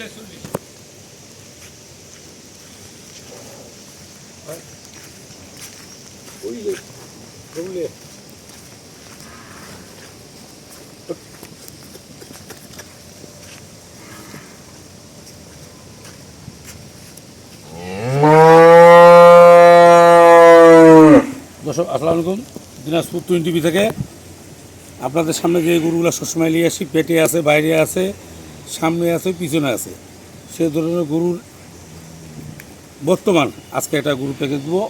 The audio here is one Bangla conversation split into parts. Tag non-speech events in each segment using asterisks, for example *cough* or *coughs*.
ছেচল্লিশ। দর্শক আসসালামু আলাইকুম। দিনাজপুর টুয়েন্টি টিভি থেকে আপনাদের সামনে যে গরুগুলো সবসময় নিয়ে আসি পেটে আছে বাইরে আছে সামনে আছে, পিছনে আছে। সে ধরনের গরুর বর্তমান আজকে একটা গরু প্যাকেজ দেবো।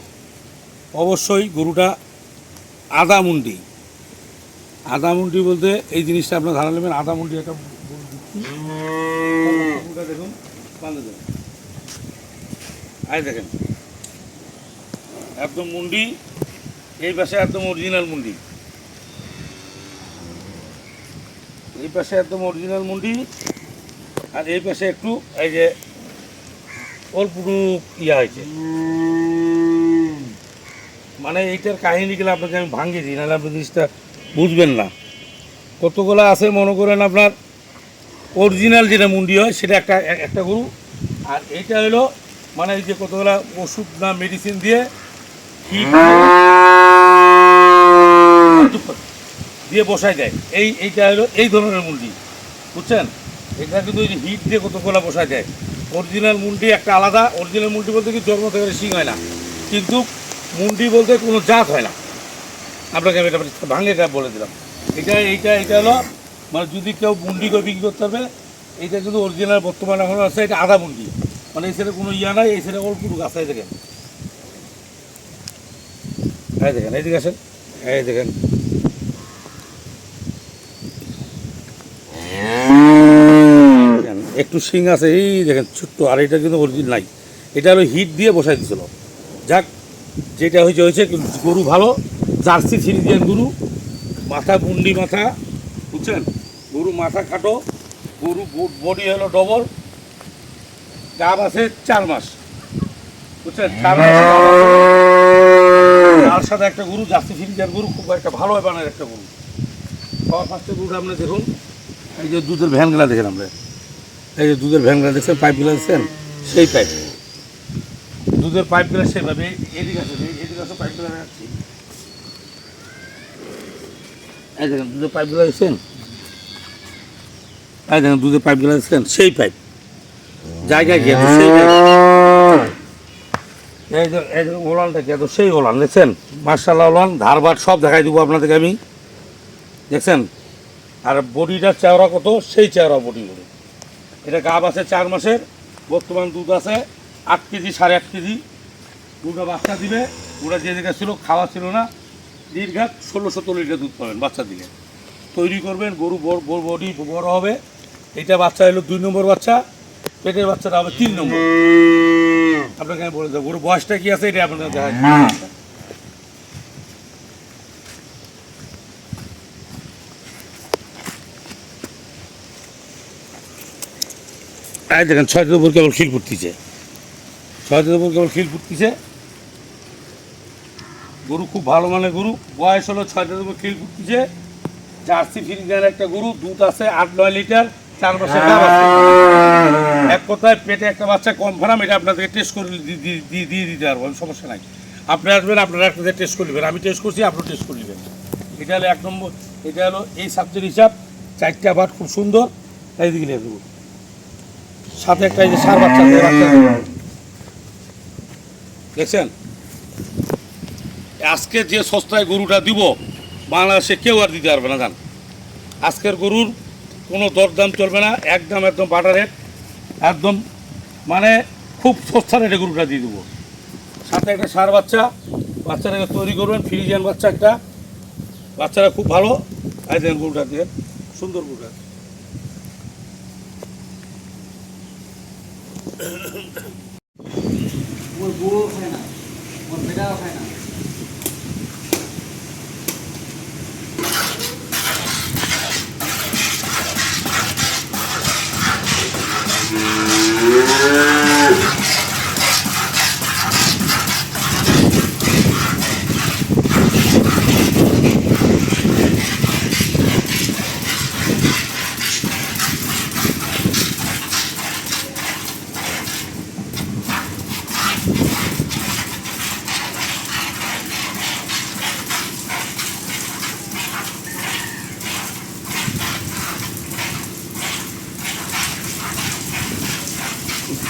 অবশ্যই গরুটা আদা মুন্ডি। আদা মুন্ডি বলতে এই জিনিসটা আপনার ধারা নেবেন, আদা মুন্ডি একটা। দেখুন দেখেন। একদম মুন্ডি, এই পাশে একদম অরিজিনাল মুন্ডি। এই পাশে একদম অরিজিনাল মুন্ডি। আর এই পাশে একটু এই যে অল্প ইয়া হয়েছে। মানে এইটার কাহিনিগুলো আপনাকে আমি ভাঙিয়ে দিই, নাহলে আপনি জিনিসটা বুঝবেন না। কতগুলো আছে মনে করেন আপনার? অরিজিনাল যেটা মুন্ডি হয়, সেটা একটা একটা গরু। আর এইটা হলো মানে এই যে কতগুলা ওষুধ না মেডিসিন দিয়ে দিয়ে বসায় দেয়। এই, এইটা হলো, এই ধরনের মুন্ডি। বুঝছেন? এটা কিন্তু ওই যে হিট দিয়ে কতগুলা বসায় দেয়। অরিজিনাল মুন্ডি একটা আলাদা অরিজিনাল মুন্ডি বলতে কি জন্ম থেকে শিং হয় না। কিন্তু মুন্ডি বলতে কোনো জাত হয় না। আপনাকে আমি এটা ভাঙে এটা বলে দিলাম। এটা, এইটা এটা হলো মানে যদি কেউ মুন্ডি করে বিক্রি করতে হবে এইটা কিন্তু অরিজিনাল বর্তমানে এখন আছে, এটা আধা মুন্ডি। মানে এই সাইডে কোনো ইয়া নাই, এই সাইডে অল্প গাছ দেখেন। হ্যাঁ দেখেন, এই দিকে আসেন। এই দেখেন দেখেন, একটু শিং আছে, এই দেখেন ছোট্ট আর এটা কিন্তু অরিজিন নাই। এটা হলো হিট দিয়ে বসাই দিছিল যাক, যেটা হয়েছে হয়েছে গরু ভালো, জার্সি ফিরিজিয়ান গরু, মাথা বুন্ডি মাথা, বুঝছেন? গরু মাথা খাটো, গরু বডি হলো ডবল গাব আছে চার মাস, বুঝছেন? চার মাস তার সাথে একটা গরু, জার্সি ফিরিজিয়ান গরু, খুব একটা ভালো বানের একটা গরু। সবার ফার্স্টে গরুটা আপনি দেখুন, এই যে দুধের ভ্যানগুলা দেখেন আমরা এই যে দুধের ভ্যানগুলা দেখছেন পাইপগুলো দেখছেন? সেই পাইপ দুধের পাইপগুলো সেভাবে এদিকে আছে এদিকে আছে পাইপগুলো রাখছি। এই দেখেন দুধের পাইপগুলো দেখছেন? এই দেখেন দুধের পাইপগুলো দেখছেন? সেই পাইপ জায়গায় গিয়ে সেই এই যে ওলানটা গিয়ে সেই ওলান দেখছেন? মার্শাল্লাহ ওলান ধারবাট সব দেখাই দেবো আপনাদেরকে আমি। দেখছেন? আর বডিটা চেওড়া কত? সেই চেওড়া বডি বডি এটা গাব আছে চার মাসের, বর্তমান দুধ আছে আট কেজি, সাড়ে আট কেজি। দুটো বাচ্চা দিবে ওরা যে জায়গায় ছিল, খাওয়া ছিল না দীর্ঘাত ষোলো সতেরো লিটার দুধ পাবেন বাচ্চা দিলে। তৈরি করবেন, গরু বড় বড় হবে। এটা বাচ্চা হলো দুই নম্বর বাচ্চা, পেটের বাচ্চাটা হবে তিন নম্বর। আপনাকে আমি বলে দেবো গরু বয়সটা কি আছে, এটা আপনাকে দেখা এই দেখেন ছয়টার উপর কেবল খিল ফুটতিছে। ছয়টার উপর কেবল খিল ফুটতিছে। গরু খুব ভালো মানের গরু। বয়স হলো ছয়টার উপর খিল ফুটতিছে। জার্সি ফিরিজের একটা গরু দুধ আছে আট নয় লিটার চার মাসের এক কথায় পেটে একটা বাচ্চা কম ফারাম এটা আপনাদেরকে টেস্ট করে দিয়ে দিতে পারব আমি সমস্যা নাই। আপনি আসবেন আপনারা আপনাদের টেস্ট করে নেবেন। আমি টেস্ট করছি আপনি টেস্ট করে নেবেন। এটা হলো এক নম্বর এটা হলো এই সাবজেক্ট হিসাব। চারটা বাট খুব সুন্দর। এইদিকে দেবো সাথে একটা এই যে সার বাচ্চা দেখছেন? আজকে যে সস্তায় গরুটা দিব বাংলাদেশে কেউ আর দিতে পারবে না জান। আজকের গরুর কোনো দরদাম চলবে না একদম একদম বাটার রেট একদম মানে খুব সস্তা রেটে গরুটা দিয়ে দেবো। সাথে একটা সার বাচ্চা বাচ্চাটাকে তৈরি করবেন ফ্রিজিয়ান বাচ্চা একটা। বাচ্চারা খুব ভালো। দেখেন গরুটা দিয়ে সুন্দর গরুটা। *coughs* ওর বউও খায় না ওর বেটাও খায় না।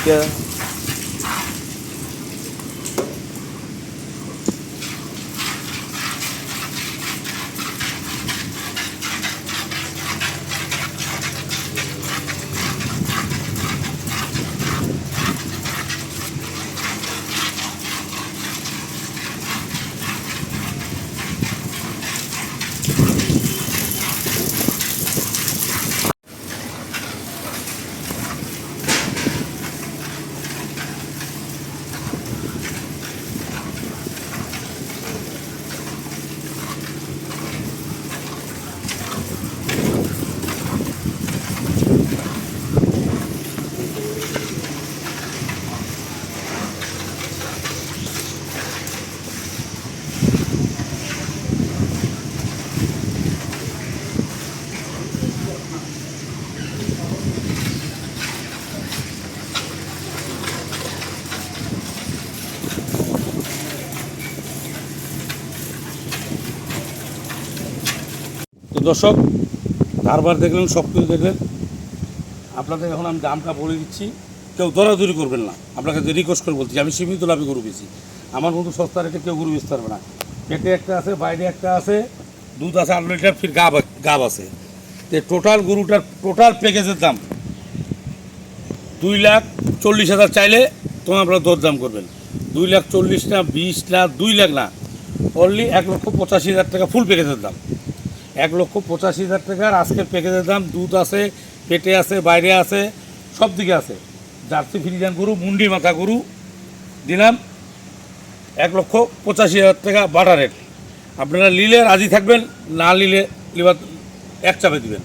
Yeah. তো দর্শক ধারবার দেখলেন, সব কিছু দেখলেন। আপনাদের এখন আমি দামটা বলে দিচ্ছি। কেউ দরাদরি করবেন না। আপনাকে যে রিকোয়েস্ট করে বলছি, আমি সীমিত লাভে গরু বেশি আমার মতো সস্তা রেটে কেউ গরু বেচতে পারবে না। পেটে একটা আছে, বাইরে একটা আছে, দুধ আছে, আট লিটার, ফির গাব গাব আছে। তো টোটাল গরুটার টোটাল প্যাকেজের দাম দুই লাখ চল্লিশ হাজার চাইলে তোমার আপনারা দরদাম করবেন। দুই লাখ চল্লিশ না, বিশ না, দুই লাখ না। অনলি এক লক্ষ পঁচাশি হাজার টাকা ফুল প্যাকেজের দাম। এক লক্ষ পঁচাশি হাজার টাকার আজকের প্যাকেজের দাম, দুধ আছে, পেটে আছে, বাইরে আছে, সব দিকে আছে। জার্সি ফ্রিজান গরু, মুন্ডি মাথা গরু, দিলাম এক লক্ষ পঁচাশি হাজার টাকা বাটা রেট। আপনারা নিলে রাজি থাকবেন, না নিলে লিবার এক চাপে দিবেন।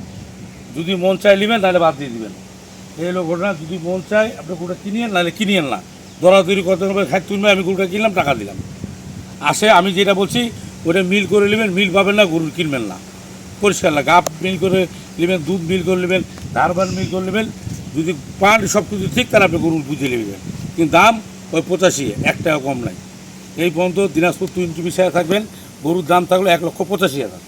যদি মন চায় নেবেন, তাহলে বাদ দিয়ে দিবেন। এই হলো ঘটনা, যদি মন চায় আপনি গরুটা কিনিয়েন নাহলে কিনিয়েন না। দরাদরি করতে হবে খাই তুলবে, আমি গরুটা কিনলাম, টাকা দিলাম। আসে, আমি যেটা বলছি, ওটা মিল করে নেবেন, মিল পাবেন না, গরুর কিনবেন না। পরিষ্কার না গাপ মিল করে নেবেন, দুধ মিল করে নেবেন ধারবার মিল করে নেবেন। যদি পান সব কিছু ঠিক, তাহলে আপনি গরুর বুঝে নেবেন। কিন্তু দাম ওই পঁচাশি, এক টাকা কম নাই। এই পর্যন্ত দিনাজপুর টোয়েন্টি বিশ হাজার থাকবেন। গরুর দাম থাকল এক লক্ষ পঁচাশি হাজার।